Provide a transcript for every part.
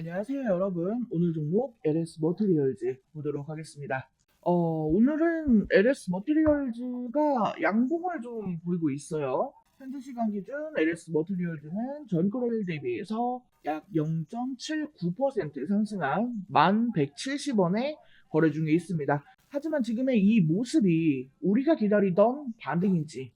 안녕하세요 여러분. 오늘 종목 LS 머티리얼즈 보도록 하겠습니다. 어, 오늘은 LS 머티리얼즈가 양봉을 좀 보이고 있어요. 현재 시간 기준 LS 머티리얼즈는 전거래일 대비해서 약 0.79% 상승한 1170원에 거래 중에 있습니다. 하지만 지금의 이 모습이 우리가 기다리던 반등인지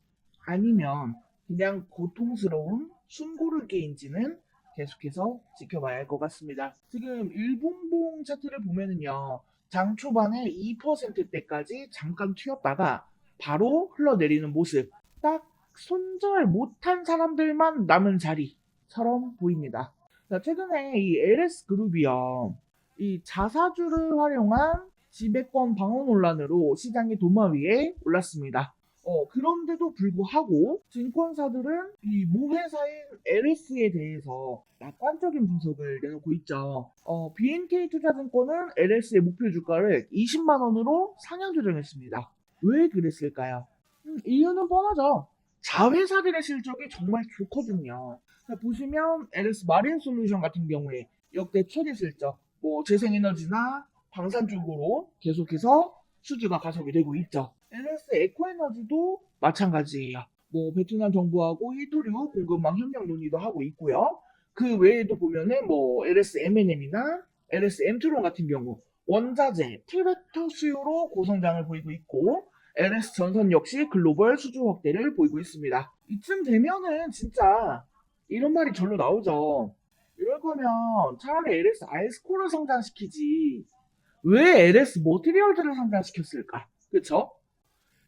아니면 그냥 고통스러운 숨고르기인지는 계속해서 지켜봐야 할 것 같습니다. 지금 일봉봉 차트를 보면은요, 장 초반에 2%대까지 잠깐 튀었다가 바로 흘러내리는 모습. 딱 손절 못한 사람들만 남은 자리처럼 보입니다. 자, 최근에 이 LS 그룹이요, 이 자사주를 활용한 지배권 방어 논란으로 시장의 도마 위에 올랐습니다. 어, 그런데도 불구하고 증권사들은 이 모회사인 LS에 대해서 낙관적인 분석을 내놓고 있죠. 어, BNK 투자증권은 LS의 목표 주가를 20만 원으로 상향 조정했습니다. 왜 그랬을까요? 음, 이유는 뻔하죠. 자회사들의 실적이 정말 좋거든요. 자, 보시면 LS 마린 솔루션 같은 경우에 역대 최대 실적, 뭐 재생에너지나 방산 쪽으로 계속해서 수주가 가속이 되고 있죠. LS 에코에너지도 마찬가지예요. 뭐 베트남 정부하고 히토류 공급망 협력 논의도 하고 있고요. 그 외에도 보면은 뭐 LS M&M이나 LS 엠트론 같은 경우 원자재, 트랙터 수요로 고성장을 보이고 있고 LS 전선 역시 글로벌 수주 확대를 보이고 있습니다. 이쯤 되면은 진짜 이런 말이 절로 나오죠. 이럴 거면 차라리 LS 아이스코를 성장시키지 왜 LS 머티리얼즈를 성장시켰을까? 그쵸?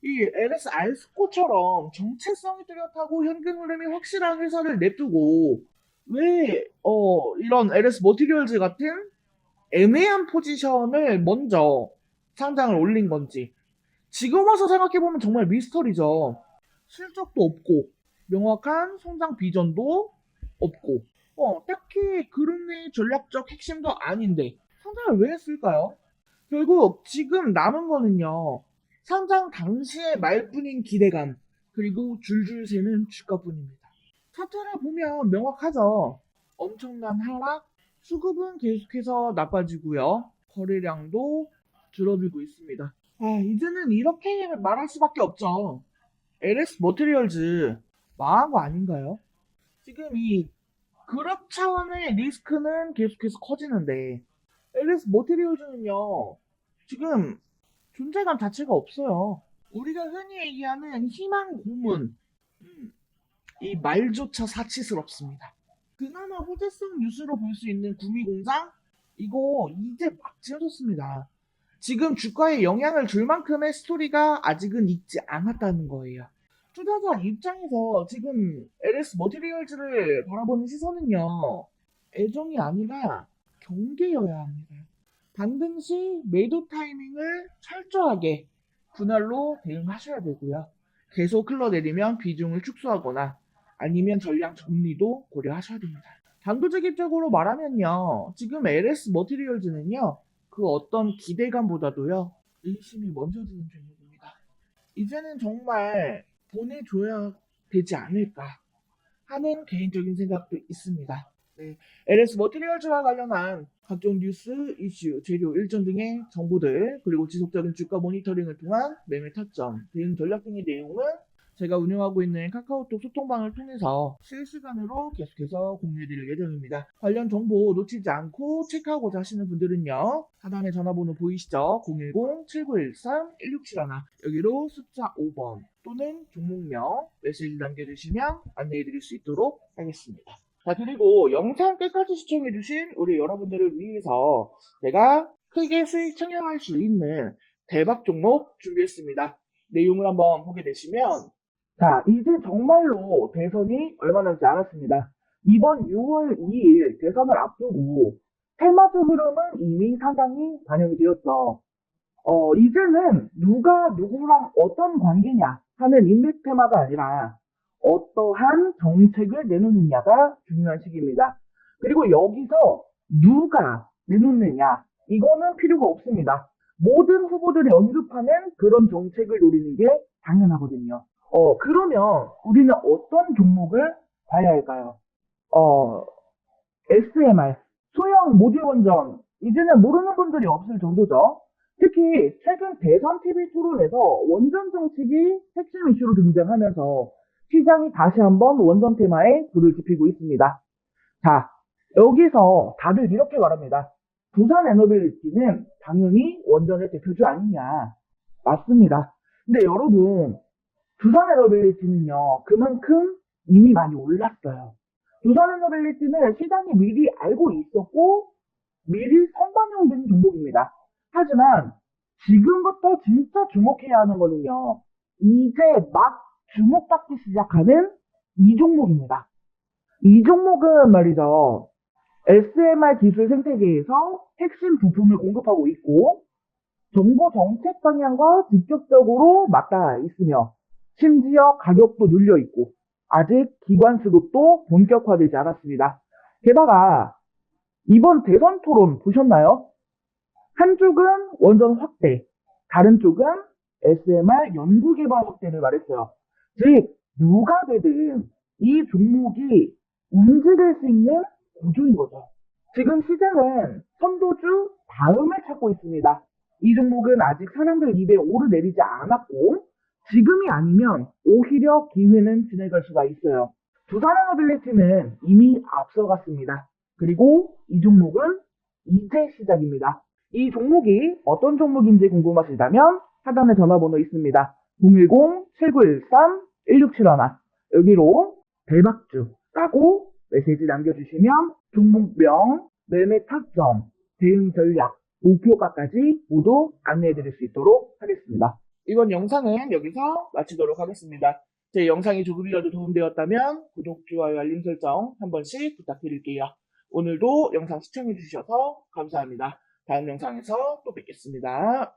이 LS 알스코처럼 정체성이 뚜렷하고 현금 흐름이 확실한 회사를 냅두고 왜 어, 이런 LS 머티리얼즈 같은 애매한 포지션을 먼저 상장을 올린 건지 지금 와서 생각해보면 정말 미스터리죠. 실적도 없고 명확한 성장 비전도 없고 어, 딱히 그룹 내 전략적 핵심도 아닌데 상장을 왜 했을까요? 결국 지금 남은 거는요. 상장 당시의 말뿐인 기대감, 그리고 줄줄 새는 주가뿐입니다. 차트를 보면 명확하죠. 엄청난 하락, 수급은 계속해서 나빠지고요. 거래량도 줄어들고 있습니다. 아, 이제는 이렇게 말할 수밖에 없죠. LS 머티리얼즈 망한 거 아닌가요? 지금 이 그룹 차원의 리스크는 계속해서 커지는데 LS 머티리얼즈는요. 지금 존재감 자체가 없어요. 우리가 흔히 얘기하는 희망 고문. 음, 이 말조차 사치스럽습니다. 그나마 호재성 뉴스로 볼 수 있는 구미공장? 이거 이제 막 지어졌습니다. 지금 주가에 영향을 줄 만큼의 스토리가 아직은 있지 않았다는 거예요. 투자자 입장에서 지금 LS 머티리얼즈를 바라보는 시선은요. 애정이 아니라 경계여야 합니다. 반등 시 매도 타이밍을 철저하게 분할로 대응하셔야 되고요. 계속 흘러내리면 비중을 축소하거나 아니면 전량 정리도 고려하셔야 됩니다. 단도직입적으로 말하면요. 지금 LS 머티리얼즈는요. 그 어떤 기대감보다도요. 의심이 먼저 드는 종목입니다. 이제는 정말 보내줘야 되지 않을까 하는 개인적인 생각도 있습니다. 네, LS 머티리얼즈와 관련한 각종 뉴스, 이슈, 재료, 일정 등의 정보들, 그리고 지속적인 주가 모니터링을 통한 매매 타점, 대응 전략 등의 내용은 제가 운영하고 있는 카카오톡 소통방을 통해서 실시간으로 계속해서 공유해드릴 예정입니다. 관련 정보 놓치지 않고 체크하고자 하시는 분들은요. 하단에 전화번호 보이시죠? 010-7913-1671 여기로 숫자 5번 또는 종목명 메시지 남겨주시면 안내해드릴 수 있도록 하겠습니다. 자, 그리고 영상 끝까지 시청해주신 우리 여러분들을 위해서 제가 크게 수익 청약할 수 있는 대박 종목 준비했습니다. 내용을 한번 보게 되시면, 자, 이제 정말로 대선이 얼마 남지 않았습니다. 이번 6월 2일 대선을 앞두고 테마적 흐름은 이미 상당히 반영이 되었죠. 어, 이제는 누가 누구랑 어떤 관계냐 하는 인맥 테마가 아니라 어떠한 정책을 내놓느냐가 중요한 시기입니다. 그리고 여기서 누가 내놓느냐 이거는 필요가 없습니다. 모든 후보들이 언급하는 그런 정책을 노리는 게 당연하거든요. 어 그러면 우리는 어떤 종목을 봐야 할까요? 어 SMR 소형 모듈 원전, 이제는 모르는 분들이 없을 정도죠. 특히 최근 대선 TV 토론에서 원전 정책이 핵심 이슈로 등장하면서 시장이 다시 한번 원전 테마에 불을 지피고 있습니다. 자, 여기서 다들 이렇게 말합니다. 부산 에너빌리티는 당연히 원전의 대표주 아니냐. 맞습니다. 근데 여러분, 두산 에너빌리티는요, 그만큼 이미 많이 올랐어요. 두산 에너빌리티는 시장이 미리 알고 있었고, 미리 선반영된 종목입니다. 하지만, 지금부터 진짜 주목해야 하는 거는요, 이제 막 주목받기 시작하는 이 종목입니다. 이 종목은 말이죠, SMR 기술 생태계에서 핵심 부품을 공급하고 있고, 정부 정책 방향과 직접적으로 맞닿아 있으며, 심지어 가격도 눌려 있고, 아직 기관 수급도 본격화되지 않았습니다. 게다가, 이번 대선 토론 보셨나요? 한쪽은 원전 확대, 다른 쪽은 SMR 연구개발 확대를 말했어요. 즉, 누가 되든 이 종목이 움직일 수 있는 구조인 거죠. 지금 시장은 선도주 다음을 찾고 있습니다. 이 종목은 아직 사람들 입에 오르내리지 않았고 지금이 아니면 오히려 기회는 지나갈 수가 있어요. 두산에너빌리티는 이미 앞서갔습니다. 그리고 이 종목은 이제 시작입니다. 이 종목이 어떤 종목인지 궁금하시다면 하단에 전화번호 있습니다. 010-7913-1671 여기로 대박주 라고 메시지 남겨주시면 종목명, 매매 타점, 대응 전략, 목표가까지 모두 안내해드릴 수 있도록 하겠습니다. 이번 영상은 여기서 마치도록 하겠습니다. 제 영상이 조금이라도 도움되었다면 구독, 좋아요, 알림 설정 한 번씩 부탁드릴게요. 오늘도 영상 시청해주셔서 감사합니다. 다음 영상에서 또 뵙겠습니다.